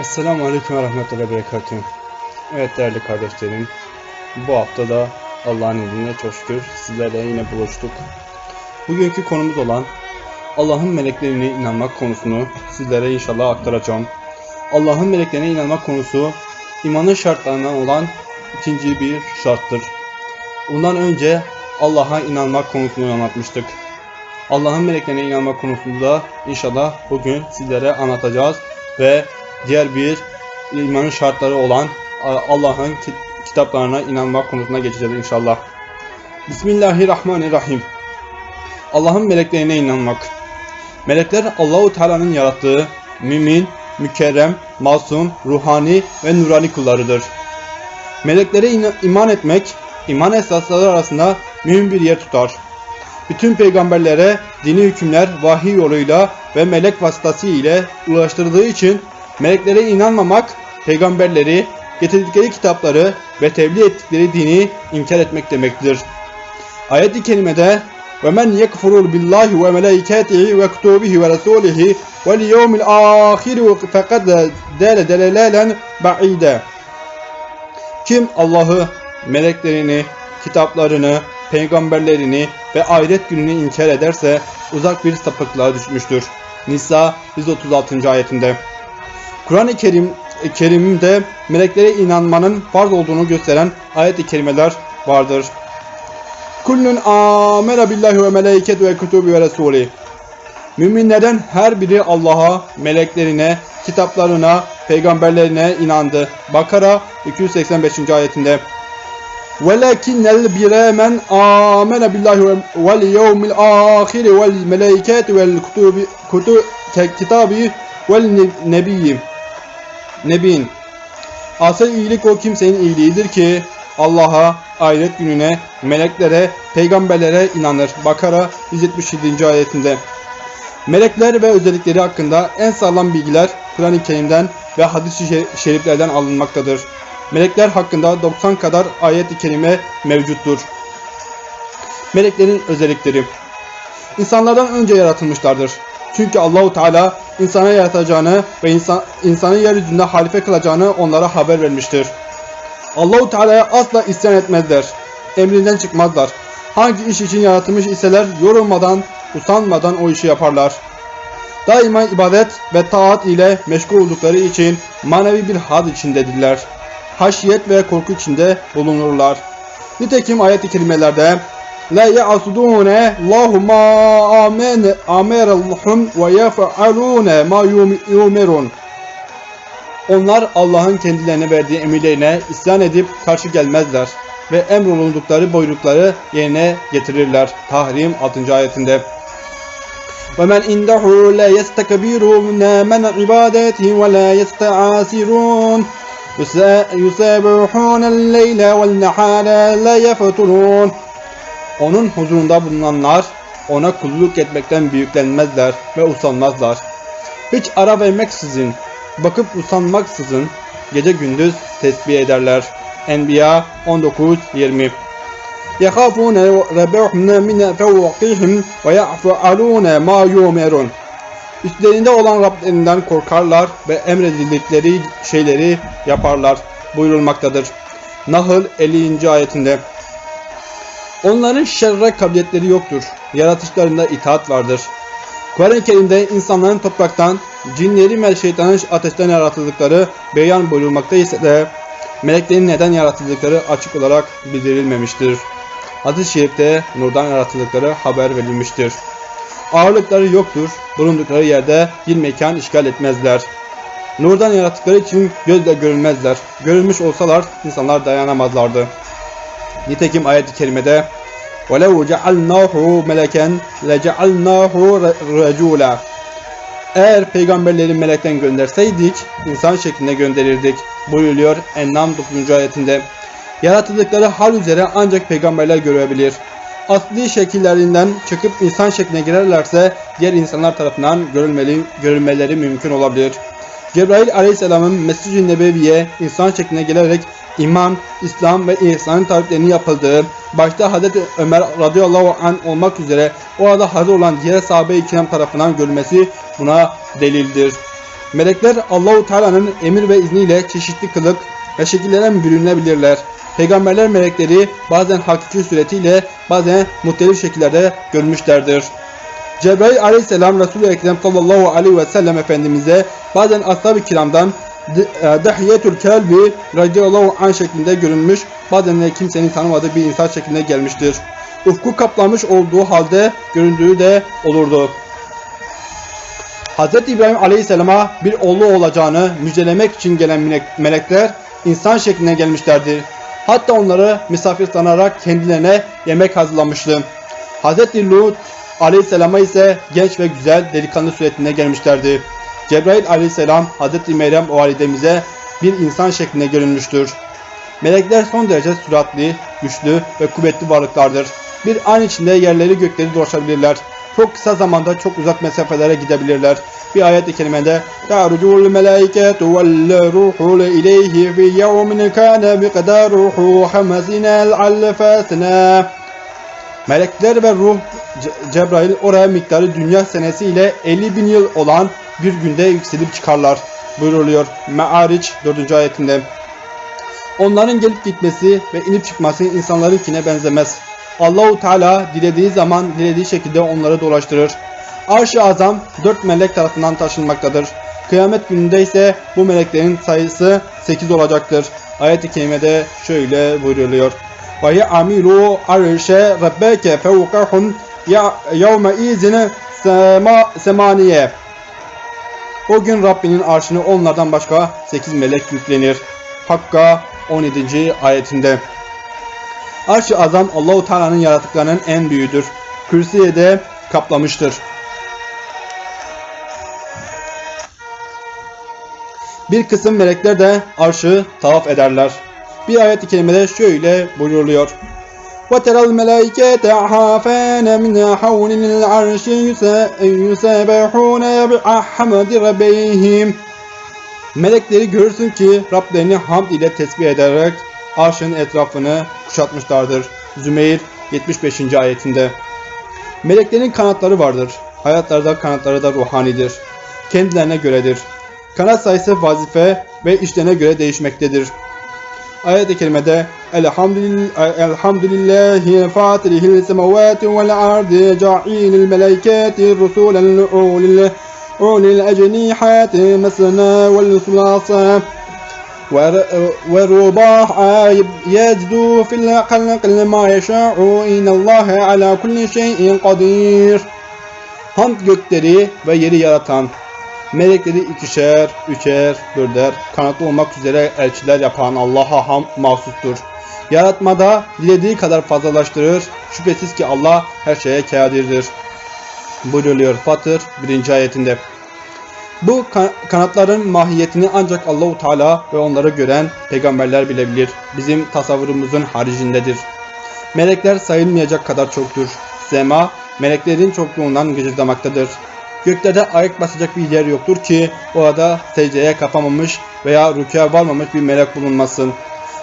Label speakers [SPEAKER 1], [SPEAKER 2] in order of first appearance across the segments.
[SPEAKER 1] Esselamu Aleyküm ve Rahmetullahi ve Berekatuhu. Evet değerli kardeşlerim, bu hafta da Allah'ın izniyle çok şükür sizlerle yine buluştuk. Bugünkü konumuz olan Allah'ın meleklerine inanmak konusunu sizlere inşallah aktaracağım. Allah'ın meleklerine inanmak konusu imanın şartlarından olan ikinci bir şarttır. Bundan önce Allah'a inanmak konusunu anlatmıştık. Allah'ın meleklerine inanmak konusunda inşallah bugün sizlere anlatacağız ve diğer bir imanın şartları olan Allah'ın ki- kitaplarına inanmak konusuna geçeceğiz inşallah. Bismillahirrahmanirrahim. Allah'ın meleklerine inanmak. Melekler Allahu Teala'nın yarattığı mümin, mükerrem, masum, ruhani ve nurani kullarıdır. Meleklere iman etmek, iman esasları arasında mühim bir yer tutar. Bütün peygamberlere dini hükümler vahiy yoluyla ve melek vasıtası ile ulaştırıldığı için meleklere inanmamak, peygamberleri, getirdikleri kitapları ve tebliğ ettikleri dini inkar etmek demektir. Ayet-i kerimede وَمَنْ يَكْفُرُ بِاللّٰهِ وَمَلَائِكَاتِهِ وَكُتُوبِهِ وَرَسُولِهِ وَالْيَوْمِ الْآخِرِ فَقَدْ دَالَ دَلَلَالًا بَعِيدًا Kim Allah'ı, meleklerini, kitaplarını, peygamberlerini ve ahiret gününü inkar ederse uzak bir sapıklığa düşmüştür. Nisa 136. ayetinde. Kur'an-ı Kerim Kerim'de meleklere inanmanın farz olduğunu gösteren ayet-i kerimeler vardır. Kullun amene billahi ve melaiket ve kutubi ve resuli. Müminlerden her biri Allah'a, meleklerine, kitaplarına, peygamberlerine inandı. Bakara 285. ayetinde. ولكن البر من آمن بالله واليوم الآخر والملائكة والكتب كتب كتاب والنبي Nebin Asıl iyilik o kimsenin iyiliğidir ki Allah'a, ahiret gününe, meleklere, peygamberlere inanır. Bakara 177. ayetinde. Melekler ve özellikleri hakkında en sağlam bilgiler Kur'an-ı Kerim'den ve hadis-i şeriflerden alınmaktadır. Melekler hakkında 90 kadar ayet-i kerime mevcuttur. Meleklerin özellikleri İnsanlardan önce yaratılmışlardır. Çünkü Allahu Teala insana yaratacağını ve insan, insanı yeryüzünde halife kılacağını onlara haber vermiştir. Allahu Teala'ya asla isyan etmezler. Emrinden çıkmazlar. Hangi iş için yaratılmış iseler yorulmadan, usanmadan o işi yaparlar. Daima ibadet ve taat ile meşgul oldukları için manevi bir had içindedirler. Haşiyet ve korku içinde bulunurlar. Nitekim ayet-i kerimelerde La ya'sudune Allahu ma amen ameralhum ve yef'alune ma yumerun. Onlar Allah'ın kendilerine verdiği emirlerine isyan edip karşı gelmezler ve emrolundukları buyrukları yerine getirirler. Tahrim 6. ayetinde. وَمَنْ اِنْدَهُ لَا يَسْتَكْبِرُونَ مَنْ عِبَادَتِهِ وَلَا يَسْتَعَاسِرُونَ يُسَبِّحُونَ اللَّيْلَ وَالنَّهَارَ لَا يَفْتُرُونَ Onun huzurunda bulunanlar ona kulluk etmekten büyüklenmezler ve usanmazlar. Hiç ara vermeksizin, bakıp usanmaksızın gece gündüz tesbih ederler. Enbiya 19-20 يَخَافُونَ رَبَّهُمْ مِنَ فَوْقِهِمْ وَيَعْفَعَلُونَ مَا يُؤْمَرُونَ Üstlerinde olan Rablerinden korkarlar ve emredildikleri şeyleri yaparlar buyurulmaktadır. Nahl 50. ayetinde. Onların şerre kabiliyetleri yoktur. Yaratışlarında itaat vardır. Kur'an-ı Kerim'de insanların topraktan, cinleri ve şeytanın ateşten yaratıldıkları beyan buyurulmakta ise de meleklerin neden yaratıldıkları açık olarak bildirilmemiştir. Hadis-i şerifte nurdan yaratıldıkları haber verilmiştir. Ağırlıkları yoktur, bulundukları yerde bir mekan işgal etmezler. Nurdan yarattıkları için gözle görülmezler. Görülmüş olsalar insanlar dayanamazlardı. Nitekim ayet-i kerimede وَلَوْ جَعَلْنَاهُ مَلَكًا لَجَعَلْنَاهُ رَجُولًا Eğer peygamberleri melekten gönderseydik, insan şeklinde gönderirdik. Buyuruyor Ennam 9. ayetinde. Yaratıldıkları hal üzere ancak peygamberler görebilir. Asli şekillerinden çıkıp insan şekline girerlerse diğer insanlar tarafından görülmeli, görülmeleri mümkün olabilir. Cebrail aleyhisselamın Mescid-i Nebevi'ye insan şekline gelerek iman, İslam ve ihsanın tariflerinin yapıldığı, başta Hazreti Ömer radıyallahu an olmak üzere orada hazır olan diğer sahabe-i kiram tarafından görülmesi buna delildir. Melekler Allahu Teala'nın emir ve izniyle çeşitli kılık ve şekillere bürünebilirler. Peygamberler melekleri bazen hakiki suretiyle bazen muhtelif şekillerde görmüşlerdir. Cebrail aleyhisselam Resul-i Ekrem sallallahu aleyhi ve sellem Efendimiz'e bazen ashab-ı kiramdan e, Dahiyetül Kelbi radıyallahu anh şeklinde görünmüş, bazen de kimsenin tanımadığı bir insan şeklinde gelmiştir. Ufku kaplamış olduğu halde göründüğü de olurdu. Hz. İbrahim Aleyhisselam'a bir oğlu olacağını müjdelemek için gelen melek- melekler insan şekline gelmişlerdir. Hatta onları misafir sanarak kendilerine yemek hazırlamıştı. Hz. Lut Aleyhisselam'a ise genç ve güzel delikanlı suretine gelmişlerdi. Cebrail Aleyhisselam Hz. Meryem validemize bir insan şekline görünmüştür. Melekler son derece süratli, güçlü ve kuvvetli varlıklardır. Bir an içinde yerleri gökleri dolaşabilirler. Çok kısa zamanda çok uzak mesafelere gidebilirler. Bir ayet-i kerimede تَعْرُجُ الْمَلَائِكَةُ وَالْرُوحُ إِلَيْهِ فِي يَوْمٍ كَانَ مِقْدَارُهُ خَمَسِينَ الْعَلْفَ سَنَةً Melekler ve ruh Ce- Cebrail oraya miktarı dünya senesi ile 50 bin yıl olan bir günde yükselip çıkarlar buyuruluyor Me'ariç 4. ayetinde. Onların gelip gitmesi ve inip çıkması insanlarınkine benzemez. Allahu Teala dilediği zaman dilediği şekilde onları dolaştırır. Arş-ı Azam dört melek tarafından taşınmaktadır. Kıyamet gününde ise bu meleklerin sayısı 8 olacaktır. Ayet-i kerimede şöyle buyuruluyor. Ve amilu arşe rabbeke fevkahum yevme izine sema semaniye. O gün Rabbinin arşını onlardan başka 8 melek yüklenir. Hakka 17. ayetinde. Arş-ı Azam Allahu Teala'nın yaratıklarının en büyüğüdür. Kürsüye de kaplamıştır. Bir kısım melekler de arşı tavaf ederler Bir ayet-i kerimede şöyle buyuruluyor. وَتَرَى الْمَلَائِكَةَ حَافَانَ مِنْ حَوْلِ الْعَرْشِ يُسَبِحُونَ بِحَمْدِ رَبِّهِمْ Melekleri görürsün ki Rablerini hamd ile tesbih ederek arşın etrafını kuşatmışlardır. Zümeyr 75. ayetinde. Meleklerin kanatları vardır. Hayatlarda kanatları da ruhanidir. Kendilerine göredir. Kanat sayısı vazife ve işlerine göre değişmektedir. Ayet-i kerimede Elhamdülillah, Elhamdülillahi fatirihil semavati vel ardi ca'ilil melekati rusulen ulil ulil ecnihati mesna vel sulasa ورباح يجدو في الخلق ما يشاء إن الله على كل شيء قدير Hamd gökleri ve yeri yaratan, melekleri ikişer, üçer, dörder, kanatlı olmak üzere elçiler yapan Allah'a ham mahsustur. Yaratmada dilediği kadar fazlalaştırır, şüphesiz ki Allah her şeye kadirdir. Buyuruluyor Fatır 1. ayetinde. Bu ka- kanatların mahiyetini ancak Allahu Teala ve onları gören peygamberler bilebilir. Bizim tasavvurumuzun haricindedir. Melekler sayılmayacak kadar çoktur. Sema, meleklerin çokluğundan gıcırdamaktadır. Göklerde ayak basacak bir yer yoktur ki orada secdeye kapamamış veya rükûa varmamış bir melek bulunmasın.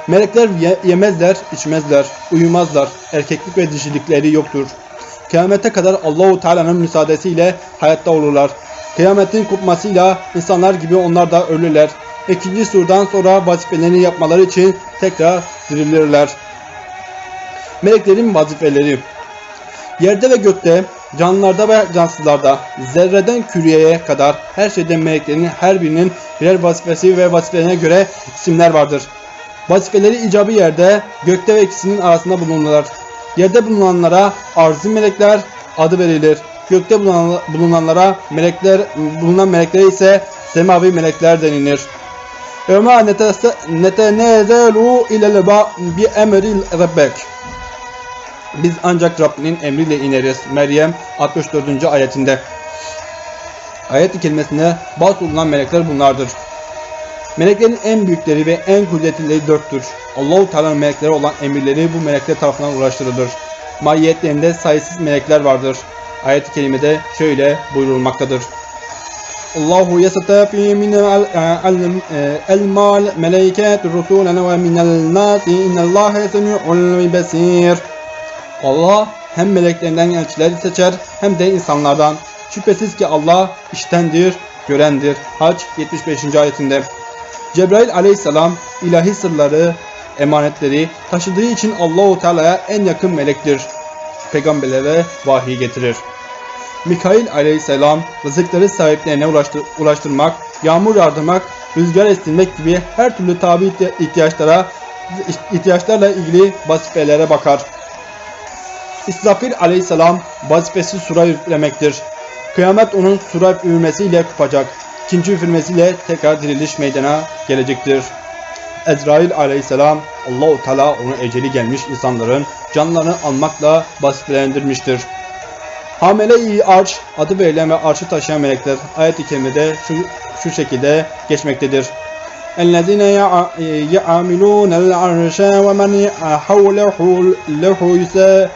[SPEAKER 1] Melekler ye- yemezler, içmezler, uyumazlar. Erkeklik ve dişilikleri yoktur. Kıyamete kadar Allahu Teala'nın müsaadesiyle hayatta olurlar. Kıyametin kopmasıyla insanlar gibi onlar da ölürler. İkinci surdan sonra vazifelerini yapmaları için tekrar dirilirler. Meleklerin vazifeleri Yerde ve gökte, canlılarda ve cansızlarda, zerreden küreye kadar her şeyde meleklerin her birinin birer vazifesi ve vazifelerine göre isimler vardır. Vazifeleri icabı yerde, gökte ve ikisinin arasında bulunurlar. Yerde bulunanlara arzı melekler adı verilir. Gökte bulunan- bulunanlara melekler bulunan meleklere ise semavi melekler denilir. Öma netenezelu ilel bi emril rabbek. Biz ancak Rabbinin emriyle ineriz. Meryem 64. ayetinde. Ayet-i kerimesinde bazı bulunan melekler bunlardır. Meleklerin en büyükleri ve en kudretlileri dörttür. Allahu Teala'nın melekleri olan emirleri bu melekler tarafından ulaştırılır. Mahiyetlerinde sayısız melekler vardır. Ayet-i kerimede şöyle buyurulmaktadır. Allahu yastati min el-mal meleket rusulen ve min el-nas innallaha semi'ul basir. Allah hem meleklerinden elçileri seçer hem de insanlardan. Şüphesiz ki Allah iştendir, görendir. Hac 75. ayetinde. Cebrail aleyhisselam ilahi sırları, emanetleri taşıdığı için Allahu Teala'ya en yakın melektir. Peygamberlere vahiy getirir. Mikail aleyhisselam rızıkları sahiplerine ulaştı- ulaştırmak, yağmur yağdırmak, rüzgar estirmek gibi her türlü tabi ihti- ihtiyaçlara ihtiyaçlarla ilgili vazifelere bakar. İsrafil aleyhisselam vazifesi sura üflemektir. Kıyamet onun sura üfürmesiyle kopacak. İkinci üfürmesiyle tekrar diriliş meydana gelecektir. Ezrail aleyhisselam Allahu Teala onu eceli gelmiş insanların canlarını almakla vasifelendirmiştir. Hamile-i Arş adı verilen ve arşı taşıyan melekler ayet-i kerimede şu, şu şekilde geçmektedir. اَلَّذِينَ يَعَمِلُونَ الْعَرْشَ وَمَنْ حَوْلَهُ لَهُ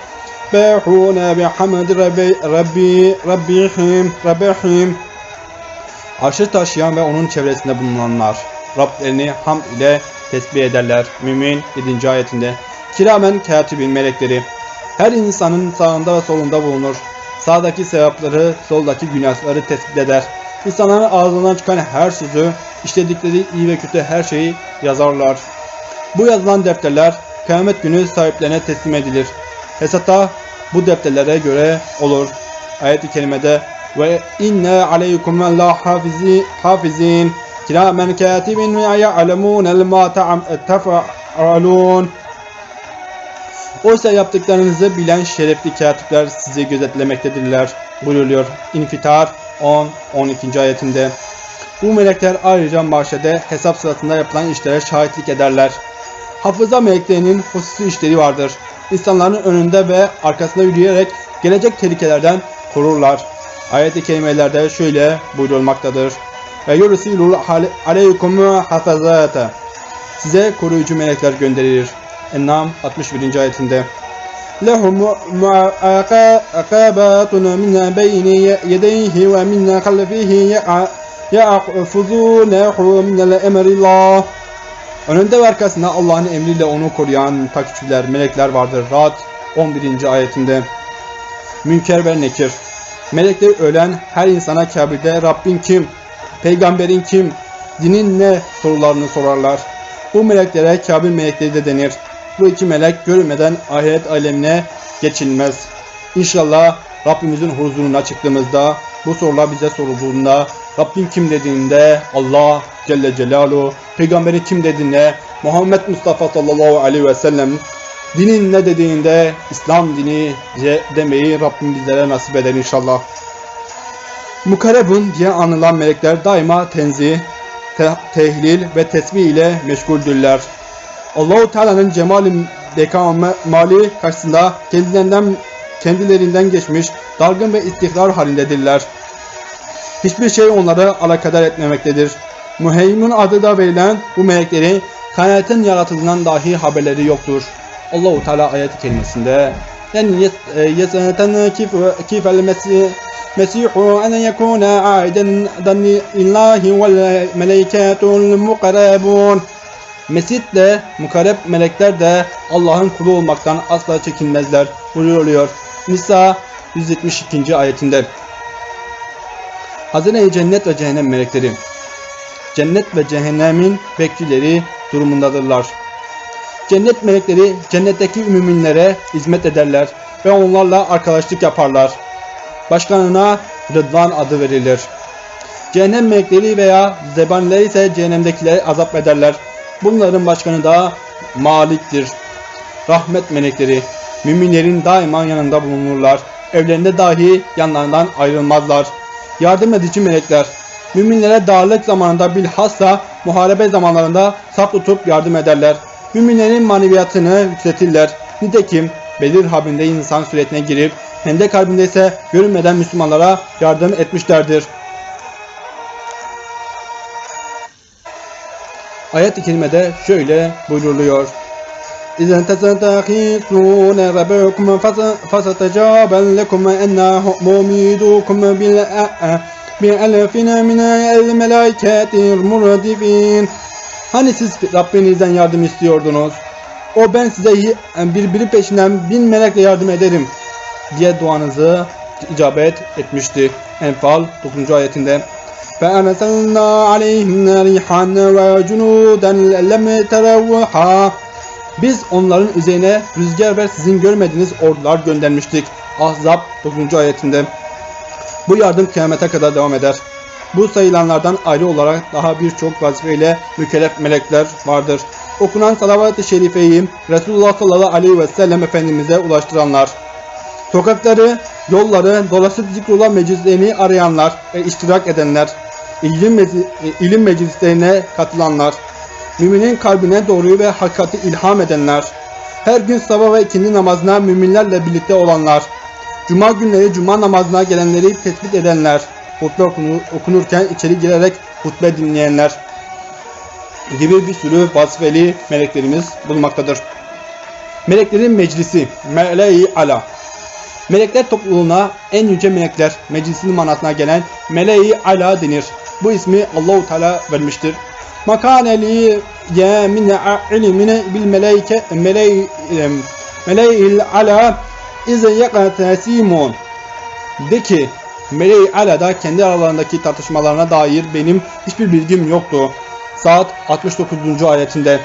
[SPEAKER 1] يُسَبِّحُونَ بِحَمْدِ رَبِّ- رَبِّ- رَبِّهِمْ رَبِّهِمْ Arşı taşıyan ve onun çevresinde bulunanlar Rablerini ham ile tesbih ederler. Mümin 7. ayetinde. Kiramen katibin melekleri her insanın sağında ve solunda bulunur. Sağdaki sevapları, soldaki günahları tespit eder. İnsanların ağzından çıkan her sözü, işledikleri iyi ve kötü her şeyi yazarlar. Bu yazılan defterler kıyamet günü sahiplerine teslim edilir. Hesapta bu defterlere göre olur. Ayet-i kerimede ve inne aleykum la hafizi hafizin kiramen katibin ve ya'lemun ma tef'alun Oysa yaptıklarınızı bilen şerefli katipler sizi gözetlemektedirler buyuruluyor. İnfitar 10-12. ayetinde. Bu melekler ayrıca mahşede hesap sırasında yapılan işlere şahitlik ederler. Hafıza meleklerinin hususi işleri vardır insanların önünde ve arkasında yürüyerek gelecek tehlikelerden korurlar. Ayet-i kerimelerde şöyle buyurulmaktadır. Ve yursilul aleykum hafazata. Size koruyucu melekler gönderir. Ennam 61. ayetinde. Lehum muakabatun min beyni yedeyhi ve min halfihi ya'fuzunahu min el emrillah. Önünde ve arkasında Allah'ın emriyle onu koruyan takipçiler, melekler vardır. Rad 11. ayetinde. Münker ve Nekir. Melekler ölen her insana kabirde Rabbin kim? Peygamberin kim? Dinin ne? sorularını sorarlar. Bu meleklere kabir melekleri de denir. Bu iki melek görülmeden ahiret alemine geçilmez. İnşallah Rabbimizin huzuruna çıktığımızda bu sorular bize sorulduğunda Rabbin kim dediğinde Allah Celle Celaluhu Peygamberi kim dediğinde Muhammed Mustafa sallallahu aleyhi ve sellem dinin ne dediğinde İslam dini demeyi Rabbim bizlere nasip eder inşallah. Mukarebun diye anılan melekler daima tenzih, te- tehlil ve tesbih ile meşguldürler. Allahu Teala'nın cemali mali karşısında kendilerinden kendilerinden geçmiş, dargın ve istihrar halindedirler. Hiçbir şey onları alakadar etmemektedir. Müheymin adı da verilen bu melekleri kainatın yaratıldığından dahi haberleri yoktur. Allahu Teala ayet-i kerimesinde yani yeseten kifel mesih Mesihu en yekuna aiden illahi vel melekatul mukarrabun Mesih de mukarreb melekler de Allah'ın kulu olmaktan asla çekinmezler buyuruyor. Nisa 172. ayetinde. Hazine cennet ve cehennem melekleri cennet ve cehennemin bekçileri durumundadırlar. Cennet melekleri cennetteki müminlere hizmet ederler ve onlarla arkadaşlık yaparlar. Başkanına Rıdvan adı verilir. Cehennem melekleri veya zebaniler ise cehennemdekileri azap ederler. Bunların başkanı da Malik'tir. Rahmet melekleri müminlerin daima yanında bulunurlar. Evlerinde dahi yanlarından ayrılmazlar. Yardım edici melekler müminlere darlık zamanında bilhassa muharebe zamanlarında saf tutup yardım ederler. Müminlerin maneviyatını yükseltirler. Nitekim Bedir Harbi'nde insan suretine girip Hendek Harbi'nde ise görünmeden Müslümanlara yardım etmişlerdir. Ayet-i kerimede şöyle buyruluyor. إذا تستغيثون ربكم فستجاب لكم أنه مميدكم بألف من الملائكة المردفين Hani siz Rabbinizden yardım istiyordunuz? O ben size birbiri peşinden bin melekle yardım ederim diye duanızı icabet etmişti. Enfal 9. ayetinde. فأرسلنا عليهم ريحا وجنودا لم تروها biz onların üzerine rüzgar ve sizin görmediğiniz ordular göndermiştik. Ahzab 9. ayetinde. Bu yardım kıyamete kadar devam eder. Bu sayılanlardan ayrı olarak daha birçok vazifeyle mükellef melekler vardır. Okunan salavat-ı şerifeyi Resulullah sallallahu aleyhi ve sellem Efendimiz'e ulaştıranlar. Sokakları, yolları, dolaşıp zikrullah meclislerini arayanlar ve iştirak edenler, ilim, mezi- e, ilim meclislerine katılanlar, müminin kalbine doğruyu ve hakikati ilham edenler, her gün sabah ve ikindi namazına müminlerle birlikte olanlar, cuma günleri cuma namazına gelenleri tespit edenler, hutbe okunu- okunurken içeri girerek hutbe dinleyenler gibi bir sürü vazifeli meleklerimiz bulunmaktadır. Meleklerin meclisi, mele-i ala. Melekler topluluğuna en yüce melekler meclisinin manasına gelen mele-i ala denir. Bu ismi Allahu Teala vermiştir. Makane li ye min ilmine bil meleke mele mele'il ala iz yakatasimun. De ki Mele-i Ala'da kendi aralarındaki tartışmalarına dair benim hiçbir bilgim yoktu. Saat 69. ayetinde.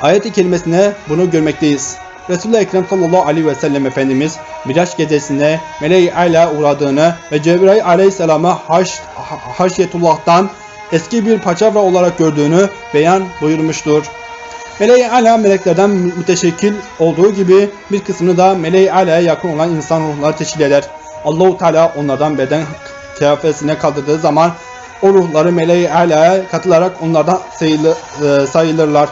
[SPEAKER 1] Ayet-i kerimesine bunu görmekteyiz. Resulullah Ekrem sallallahu aleyhi ve sellem Efendimiz Miraç gecesinde Mele-i Ala uğradığını ve Cebrail aleyhisselama haş, ha- Haşyetullah'tan eski bir paçavra olarak gördüğünü beyan buyurmuştur. Mele-i Ala meleklerden müteşekkil olduğu gibi bir kısmını da Mele-i Ala'ya yakın olan insan ruhları teşkil eder. Allahu Teala onlardan beden kıyafetine kaldırdığı zaman o ruhları Mele-i Ala'ya katılarak onlardan sayılı, e, sayılırlar.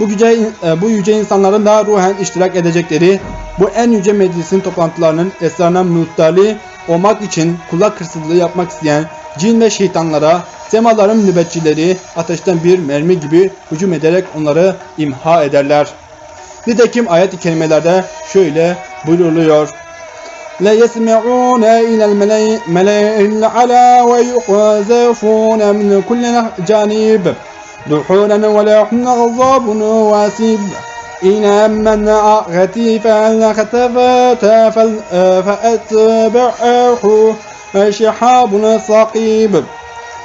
[SPEAKER 1] Bu yüce, e, bu yüce insanların da ruhen iştirak edecekleri bu en yüce meclisin toplantılarının esrarına muhtali olmak için kulak hırsızlığı yapmak isteyen cin ve şeytanlara semaların nöbetçileri ateşten bir mermi gibi hücum ederek onları imha ederler. Nitekim ayet-i kerimelerde şöyle buyruluyor. لا يسمعون إلى الملأ ملأ الأعلى ويقذفون من كل جانب دحورا ولهم غضب واسب إن من غتيفا لختفت فأتبعه ve şehabuna sakib.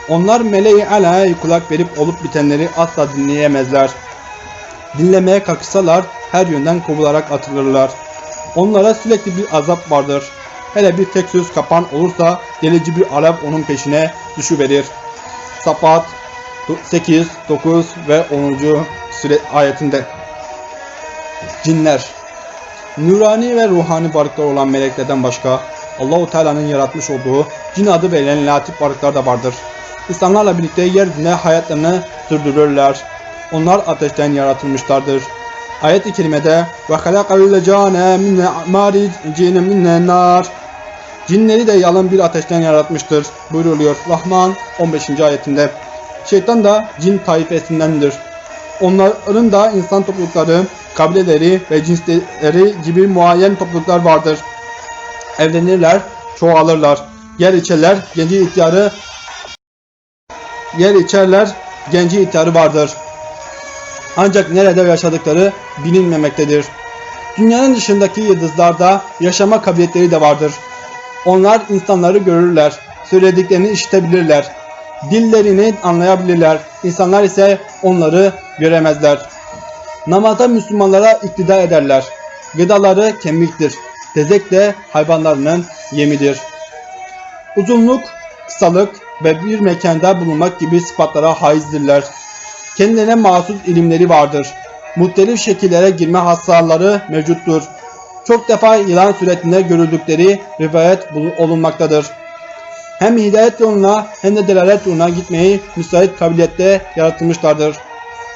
[SPEAKER 1] Onlar meleği alay kulak verip olup bitenleri asla dinleyemezler. Dinlemeye kalksalar her yönden kovularak atılırlar. Onlara sürekli bir azap vardır. Hele bir tek söz kapan olursa delici bir Arap onun peşine düşüverir. Safat 8, 9 ve 10. Süre ayetinde Cinler Nurani ve ruhani varlıklar olan meleklerden başka Allahu Teala'nın yaratmış olduğu cin adı verilen latif varlıklar da vardır. İnsanlarla birlikte yeryüzünde hayatlarını sürdürürler. Onlar ateşten yaratılmışlardır. Ayet-i kerimede ve halakal cane min maricin min nar Cinleri de yalın bir ateşten yaratmıştır buyruluyor Rahman 15. ayetinde. Şeytan da cin taifesindendir. Onların da insan toplulukları, kabileleri ve cinsleri gibi muayyen topluluklar vardır. Evlenirler, çoğalırlar. Yer içerler, genci ihtiyarı yer içerler, genci ihtiyarı vardır. Ancak nerede yaşadıkları bilinmemektedir. Dünyanın dışındaki yıldızlarda yaşama kabiliyetleri de vardır. Onlar insanları görürler, söylediklerini işitebilirler, dillerini anlayabilirler. İnsanlar ise onları göremezler. Namazda Müslümanlara iktida ederler. Gıdaları kemiktir. Tezek de hayvanlarının yemidir. Uzunluk, kısalık ve bir mekanda bulunmak gibi sıfatlara haizdirler. Kendilerine mahsus ilimleri vardır. Muhtelif şekillere girme hasarları mevcuttur. Çok defa yılan suretinde görüldükleri rivayet olunmaktadır. Hem hidayet yoluna hem de delalet yoluna gitmeyi müsait kabiliyette yaratılmışlardır.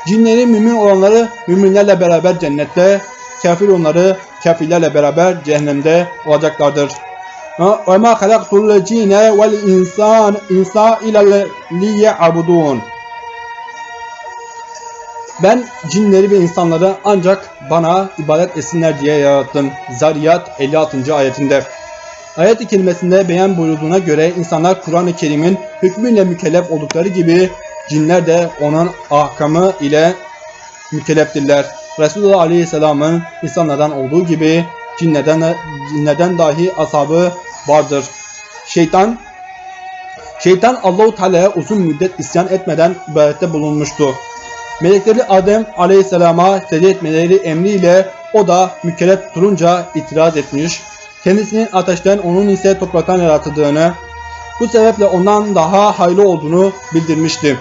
[SPEAKER 1] Cinlerin mümin olanları müminlerle beraber cennette, kafir olanları kafirlerle beraber cehennemde olacaklardır. وَمَا خَلَقْتُ الْجِنَّ وَالْاِنْسَانَ اِنْسَا اِلَى لِيَعْبُدُونَ Ben cinleri ve insanları ancak bana ibadet etsinler diye yarattım. Zariyat 56. ayetinde. Ayet-i kerimesinde beyan buyurduğuna göre insanlar Kur'an-ı Kerim'in hükmüyle mükellef oldukları gibi cinler de onun ahkamı ile mükelleftirler. Resulullah Aleyhisselam'ın insanlardan olduğu gibi cinlerden, cinlerden dahi asabı vardır. Şeytan Şeytan Allahu Teala'ya uzun müddet isyan etmeden ibadette bulunmuştu. Melekleri Adem Aleyhisselam'a secde etmeleri emriyle o da mükellef durunca itiraz etmiş. Kendisinin ateşten onun ise topraktan yaratıldığını, bu sebeple ondan daha hayırlı olduğunu bildirmişti.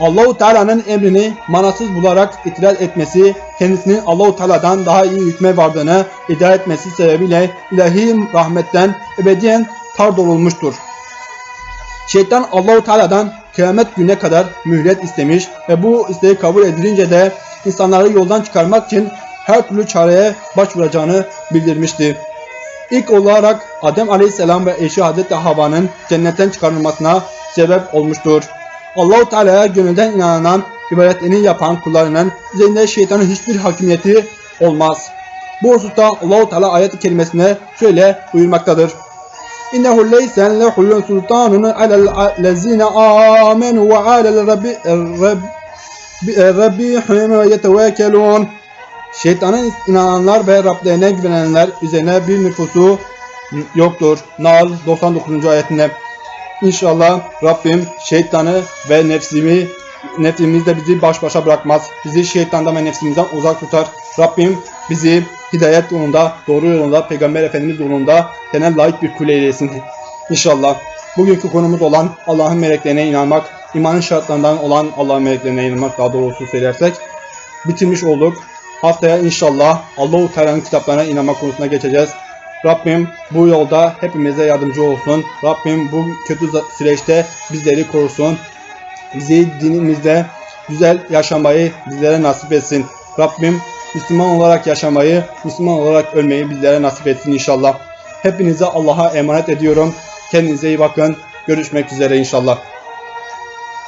[SPEAKER 1] Allahu Teala'nın emrini manasız bularak itiraz etmesi, kendisinin Allahu Teala'dan daha iyi hükme vardığını iddia etmesi sebebiyle ilahi rahmetten ebediyen tard olunmuştur. Şeytan Allahu Teala'dan kıyamet gününe kadar mühlet istemiş ve bu isteği kabul edilince de insanları yoldan çıkarmak için her türlü çareye başvuracağını bildirmişti. İlk olarak Adem Aleyhisselam ve eşi Hazreti Havva'nın cennetten çıkarılmasına sebep olmuştur. Allahu Teala'ya gönülden inanan, ibadetlerini yapan kullarının üzerinde şeytanın hiçbir hakimiyeti olmaz. Bu hususta Allahu Teala ayet-i kerimesine şöyle buyurmaktadır. İnnehu leysen lehul sultanun alellezine amenu ve alel rabbi rabbihim yetevekkelun. Şeytanın inananlar ve Rablerine güvenenler üzerine bir nüfusu yoktur. Nahl 99. ayetinde. İnşallah Rabbim şeytanı ve nefsimi nefsimizde bizi baş başa bırakmaz. Bizi şeytandan ve nefsimizden uzak tutar. Rabbim bizi hidayet yolunda, doğru yolunda, Peygamber Efendimiz yolunda genel layık bir kule eylesin. İnşallah. Bugünkü konumuz olan Allah'ın meleklerine inanmak, imanın şartlarından olan Allah'ın meleklerine inanmak daha doğrusu söylersek bitirmiş olduk. Haftaya inşallah Allahu Teala'nın kitaplarına inanmak konusuna geçeceğiz. Rabbim bu yolda hepimize yardımcı olsun. Rabbim bu kötü süreçte bizleri korusun. Bizi dinimizde güzel yaşamayı bizlere nasip etsin. Rabbim Müslüman olarak yaşamayı, Müslüman olarak ölmeyi bizlere nasip etsin inşallah. Hepinize Allah'a emanet ediyorum. Kendinize iyi bakın. Görüşmek üzere inşallah.